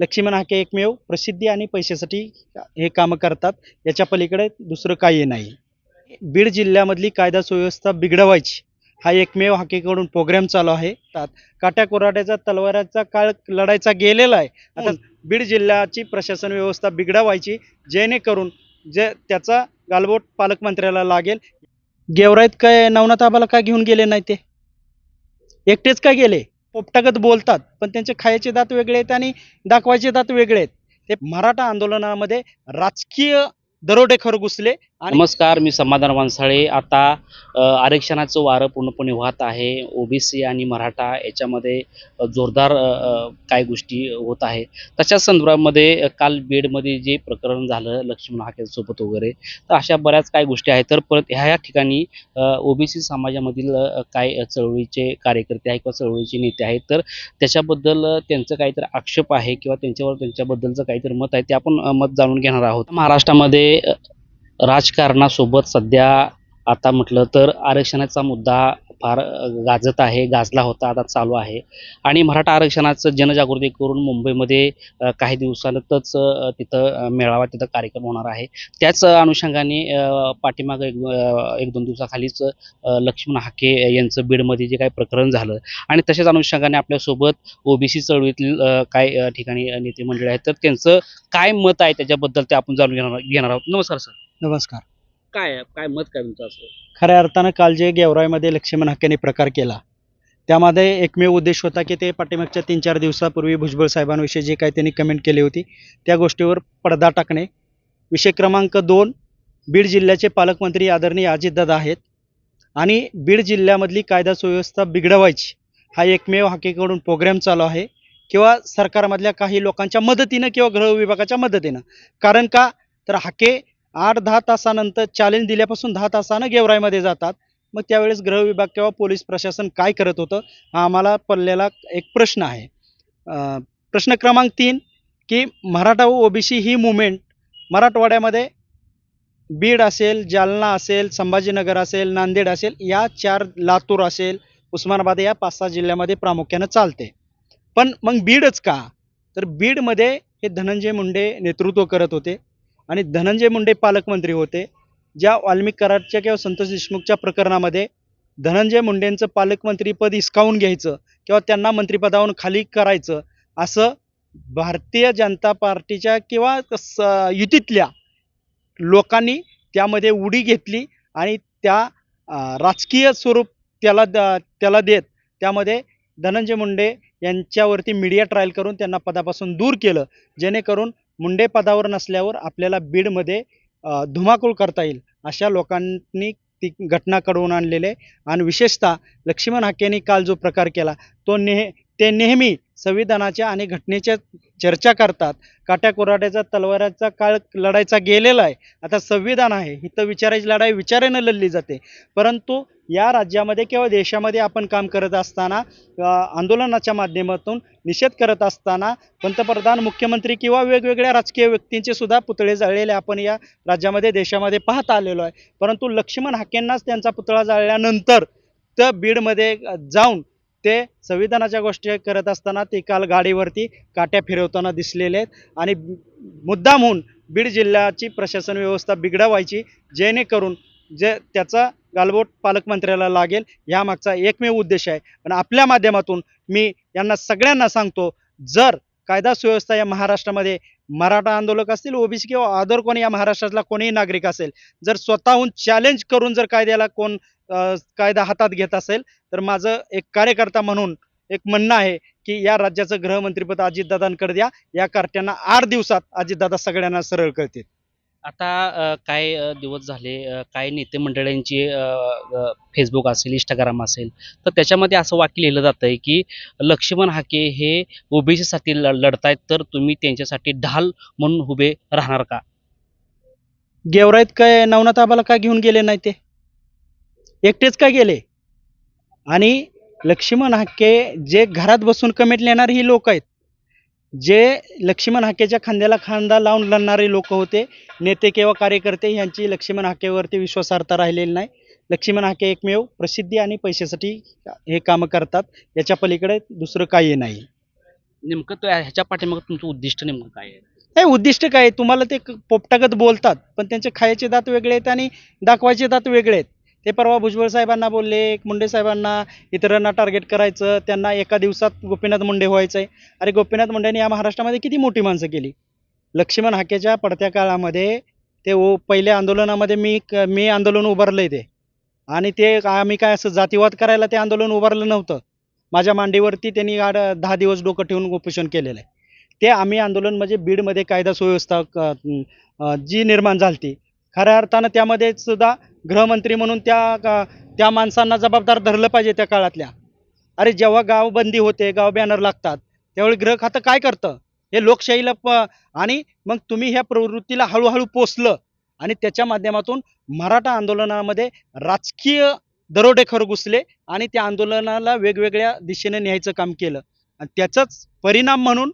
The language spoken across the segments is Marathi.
लक्ष्मण हाके एकमेव प्रसिद्धी आणि पैशासाठी हे कामं करतात. याच्या पलीकडे दुसरं काही नाही. बीड जिल्ह्यामधली कायदा सुव्यवस्था बिघडवायची हा एकमेव हाकेकडून प्रोग्राम चालू आहे. काट्या कोराट्याचा तलवाराचा काळ लढायचा गेलेला आहे. आता बीड जिल्ह्याची प्रशासन व्यवस्था बिघडवायची जेणेकरून जे त्याचा गालबोट पालकमंत्र्याला लागेल. गेवराईत काय नवनाथ आबाला काय घेऊन गेले नाही ते? एकटेच काय गेले? पोपटागत बोलतात पण त्यांचे खायचे दात वेगळे आहेत आणि दाखवायचे दात वेगळे आहेत. ते मराठा आंदोलनामध्ये राजकीय दरोडेखोर घुसले नमस्कार मी समाधान वानसाळे. आता आरक्षणाचं वारं पूर्णपणे वाहत आहे. ओबीसी आणि मराठा याच्यामध्ये जोरदार काय गोष्टी होत आहे. तशाच संदर्भामध्ये काल बीडमध्ये जे प्रकरण झालं लक्ष्मण हाकेसोबत वगैरे तर अशा बऱ्याच काय गोष्टी आहेत. तर परत ह्या या ठिकाणी ओबीसी समाजामधील काय चळवळीचे कार्यकर्ते आहेत किंवा चळवळीचे नेते आहेत तर त्याच्याबद्दल त्यांचं काहीतरी आक्षेप आहे किंवा त्यांच्यावर त्यांच्याबद्दलचं काहीतरी मत आहे ते आपण मत जाणून घेणार आहोत. महाराष्ट्रामध्ये राजकारणासोबत सध्या आता म्हटलं तर आरक्षणाचा मुद्दा फार गाजत आहे गाजला होता आता चालू आहे. आणि मराठा आरक्षणाचं जनजागृती करून मुंबईमध्ये काही दिवसानंतरच तिथं मेळावा तिथं कार्यक्रम होणार आहे. त्याच अनुषंगाने पाठीमाग एक एक दोन दिवसाखालीच लक्ष्मण हाके यांचं बीडमध्ये जे काही प्रकरण झालं आणि तशाच अनुषंगाने आपल्यासोबत ओबीसी चळवळीतील काय ठिकाणी नेते मंडळी आहेत. तर त्यांचं काय मत आहे त्याच्याबद्दल ते आपण जाणून घेणार घेणार आहोत. नमस्कार सर. नमस्कार. काय? काय मत काय तुमचं असं? खऱ्या अर्थानं काल जे गेवराईमध्ये लक्ष्मण हाकेने प्रकार केला त्यामध्ये एकमेव उद्देश होता की ते पाठीमागच्या तीन चार दिवसापूर्वी भुजबळ साहेबांविषयी जे काही त्यांनी कमेंट केली होती त्या गोष्टीवर पडदा टाकणे. विषय क्रमांक दोन बीड जिल्ह्याचे पालकमंत्री आदरणीय अजितदादा आहेत आणि बीड जिल्ह्यामधली कायदा सुव्यवस्था बिघडवायची हा एकमेव हाकेकडून प्रोग्राम चालू आहे किंवा सरकारमधल्या काही लोकांच्या मदतीनं किंवा गृह विभागाच्या मदतीनं. कारण का? तर हाके आठ दहा तासानंतर चॅलेंज दिल्यापासून दहा तासानं गेवराईमध्ये जातात. मग त्यावेळेस गृह विभाग किंवा पोलीस प्रशासन काय करत होतं? हा आम्हाला पडलेला एक प्रश्न आहे. प्रश्न क्रमांक तीन की मराठा व ओबीसी ही मुवमेंट मराठवाड्यामध्ये बीड असेल जालना असेल संभाजीनगर असेल नांदेड असेल या चार लातूर असेल उस्मानाबाद या पाच सहा जिल्ह्यामध्ये प्रामुख्यानं चालते. पण मग बीडच का? तर बीडमध्ये हे धनंजय मुंडे नेतृत्व करत होते. आणि धनंजय मुंडे पालकमंत्री होते ज्या वाल्मिक कराडच्या किंवा संतोष देशमुखच्या प्रकरणामध्ये धनंजय मुंडेंचं पालकमंत्रीपद हिसकावून घ्यायचं किंवा त्यांना मंत्रिपदावरून खाली करायचं असं भारतीय जनता पार्टीच्या किंवा स- युतीतल्या लोकांनी त्यामध्ये उडी घेतली आणि त्या राजकीय स्वरूप त्याला द- त्याला देत त्यामध्ये धनंजय मुंडे यांच्यावरती मीडिया ट्रायल करून त्यांना पदापासून दूर केलं जेणेकरून मुंडे पदावर नसल्यावर आपल्याला बीडमध्ये धुमाकूळ करता येईल अशा लोकांनी ती घटना घडवून आणलेले आणि विशेषतः लक्ष्मण हाकेंनी काल जो प्रकार केला तो नेह ते नेहमी संविधानाच्या आणि घटनेच्या चर्चा करतात. काट्याकोराट्याचा तलवाराचा काळ लढायचा गेलेला आहे. आता संविधान आहे. इथं विचारायची लढाई विचारेनं लढली जाते. परंतु या राज्यामध्ये किंवा देशामध्ये आपण काम करत असताना आंदोलनाच्या माध्यमातून निषेध करत असताना पंतप्रधान मुख्यमंत्री किंवा वेगवेगळ्या राजकीय व्यक्तींचे सुद्धा पुतळे जाळलेले आपण या राज्यामध्ये देशामध्ये पाहत आलेलो आहे. परंतु लक्ष्मण हाकेंनाच त्यांचा पुतळा जाळल्यानंतर तर बीडमध्ये जाऊन ते संविधानाच्या गोष्टी करत असताना ते काल गाडीवरती काट्या फिरवताना दिसलेले आहेत आणि मुद्दामहून बीड जिल्ह्याची प्रशासन व्यवस्था बिघडवायची जेणेकरून जे त्याचा गालबोट पालकमंत्र्याला लागेल यामागचा एकमेव उद्देश आहे. पण आपल्या माध्यमातून मी यांना सगळ्यांना सांगतो जर कायदा सुव्यवस्था या महाराष्ट्रामध्ये मराठा आंदोलक असतील ओबीसी किंवा अदर कोणी या महाराष्ट्रातला कोणीही नागरिक असेल जर स्वतःहून चॅलेंज करून जर कायद्याला कोण कायदा हातात घेत असेल तर माझं एक कार्यकर्ता म्हणून एक म्हणणं आहे की या राज्याचं गृहमंत्रीपद अजितदादांकडे द्या. या कार्ट्यांना आठ दिवसात अजितदादा सगळ्यांना सरळ करतील. आता काय दिवस झाले काय नेते मंडळींची फेसबुक असेल इंस्टाग्राम असेल तर त्याच्यामध्ये असं वाक्य लिहिलं जातं आहे की लक्ष्मण हाके हे ओबीसीसाठी ल लढतायत तर तुम्ही त्यांच्यासाठी ढाल म्हणून उभे राहणार का? गेवराईत काय नवनाथ आबाला का घेऊन गेले नाही ते? एकटेच का गेले? आणि लक्ष्मण हाके जे घरात बसून कमेंट लिहिणारे ही लोक आहेत जे लक्ष्मण हाकेच्या खांद्याला खांदा लावून लढणारे लोक होते नेते किंवा कार्यकर्ते यांची लक्ष्मण हाकेवरती विश्वासार्हता राहिलेली नाही. लक्ष्मण हाके एकमेव प्रसिद्धी आणि पैशासाठी हे कामं करतात. याच्या पलीकडे दुसरं काही नाही. नेमकं तो ह्याच्या पाठीमागे तुमचं उद्दिष्ट नेमकं काय आहे? नाही उद्दिष्ट काय आहे? तुम्हाला ते क- पोपटागत बोलतात पण त्यांचे खायचे दात वेगळे आहेत आणि दाखवायचे दात वेगळे आहेत. ते परवा भुजबळ साहेबांना बोलले मुंडे साहेबांना इतरांना टार्गेट करायचं त्यांना एका दिवसात गोपीनाथ मुंडे व्हायचं. आहे अरे गोपीनाथ मुंडेंनी या महाराष्ट्रामध्ये किती मोठी माणसं केली? लक्ष्मण हाकेच्या पडत्या काळामध्ये ते ओ पहिल्या आंदोलनामध्ये मी क- मी आंदोलन उभारलं ते. आणि ते आम्ही काय असं जातीवाद करायला ते आंदोलन उभारलं नव्हतं. माझ्या मांडीवरती त्यांनी आड दहा दिवस डोकं ठेवून उपोषण केलेलं आहे. ते आम्ही आंदोलन म्हणजे बीडमध्ये कायदा सुव्यवस्था क- जी निर्माण झाली खऱ्या अर्थानं त्यामध्ये सुद्धा गृहमंत्री म्हणून त्या त्या माणसांना जबाबदार धरलं पाहिजे त्या काळातल्या. अरे जेव्हा गाव बंदी होते गाव बॅनर लागतात त्यावेळी गृह खातं काय करतं? हे लोकशाहीला प आणि मग तुम्ही ह्या प्रवृत्तीला हळूहळू पोचलं आणि त्याच्या माध्यमातून मराठा आंदोलनामध्ये राजकीय दरोडेखोर घुसले आणि त्या आंदोलनाला वेगवेगळ्या दिशेने न्यायचं काम केलं. आणि त्याचाच परिणाम म्हणून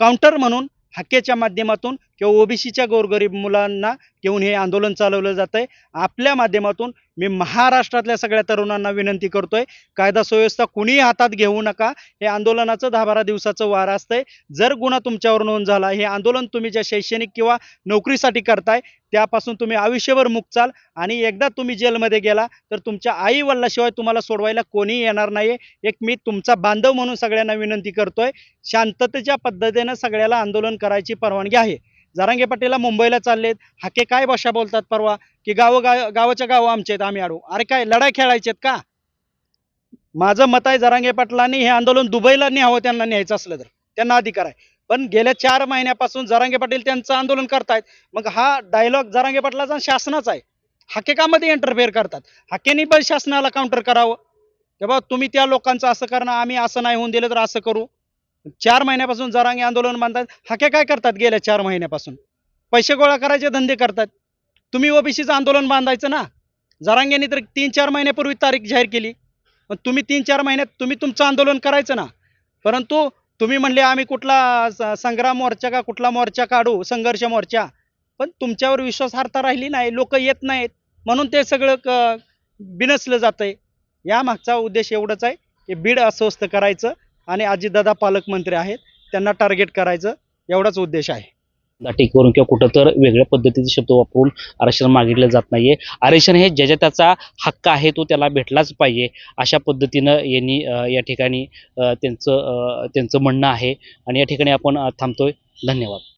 काउंटर म्हणून हक्केच्या माध्यमातून किंवा ओबीसीच्या गोरगरीब मुलांना घेऊन हे आंदोलन चालवलं जात आहे आपल्या माध्यमातून मी महाराष्ट्रातल्या सगळ्या तरुणांना विनंती करतोय कायदा सुव्यवस्था कुणीही हातात घेऊ नका. हे आंदोलनाचं दहा बारा दिवसाचं वार असतंय. जर गुन्हा तुमच्यावर नोंद झाला हे आंदोलन तुम्ही ज्या शैक्षणिक किंवा नोकरीसाठी करताय त्यापासून तुम्ही आयुष्यभर मुक्चाल आणि एकदा तुम्ही जेलमध्ये गेला तर तुमच्या आई वडिलाशिवाय तुम्हाला सोडवायला कोणीही येणार नाही एक मी तुमचा बांधव म्हणून सगळ्यांना विनंती करतोय शांततेच्या पद्धतीनं सगळ्याला आंदोलन करायची परवानगी आहे. जरांगे पाटीला मुंबईला चाललेत. हाके काय भाषा बोलतात परवा? की गाव गाव गावाच्या गाव आमचे आहेत आम्ही आडू. अरे काय लढाई खेळायचे का? माझं मत आहे जरांगे पाटलांनी हे आंदोलन दुबईला न्यावं त्यांना न्यायचं असलं तर. त्यांना अधिकार आहे. पण गेल्या चार महिन्यापासून जरांगे पाटील त्यांचं आंदोलन करतायत. मग हा डायलॉग जरांगे पाटलाचा आणि शासनाचा आहे. हाके कामध्ये इंटरफेअर करतात. हाकेनी पण शासनाला काउंटर करावं. बाबा तुम्ही त्या लोकांचं असं करणं आम्ही असं नाही होऊन दिलं तर असं करू. चार महिन्यापासून जरांगी आंदोलन बांधतात हाके काय करतात? गेल्या चार महिन्यापासून. पैसे गोळा करायचे धंदे करतात. तुम्ही ओबीसीचं आंदोलन बांधायचं ना? जरांग्यांनी तर तीन चार महिन्यापूर्वी तारीख जाहीर केली. पण तुम्ही तीन चार महिन्यात तुम्ही तुमचं आंदोलन करायचं ना? परंतु तुम्ही म्हणले आम्ही कुठला संग्राम मोर्चा का कुठला मोर्चा काढू? संघर्ष मोर्चा? पण तुमच्यावर विश्वासार्हता राहिली नाही. लोक येत नाहीत. म्हणून ते सगळं क बिनसलं जातंय. या मागचा उद्देश एवढंच आहे की बीड अस्वस्थ करायचं. आणि आजीदादा पालकमंत्री आहेत. त्यांना टार्गेट करायचं एवढाच उद्देश आहे. दाटी करून किंवा कुठं तर वेगळ्या पद्धतीचे शब्द वापरून आरक्षण मागितलं जात नाहीये. आरक्षण हे ज्याच्या त्याचा हक्क आहे तो त्याला भेटलाच पाहिजे अशा पद्धतीनं यांनी या ठिकाणी त्यांचं त्यांचं म्हणणं आहे. आणि या ठिकाणी आपण थांबतोय. धन्यवाद.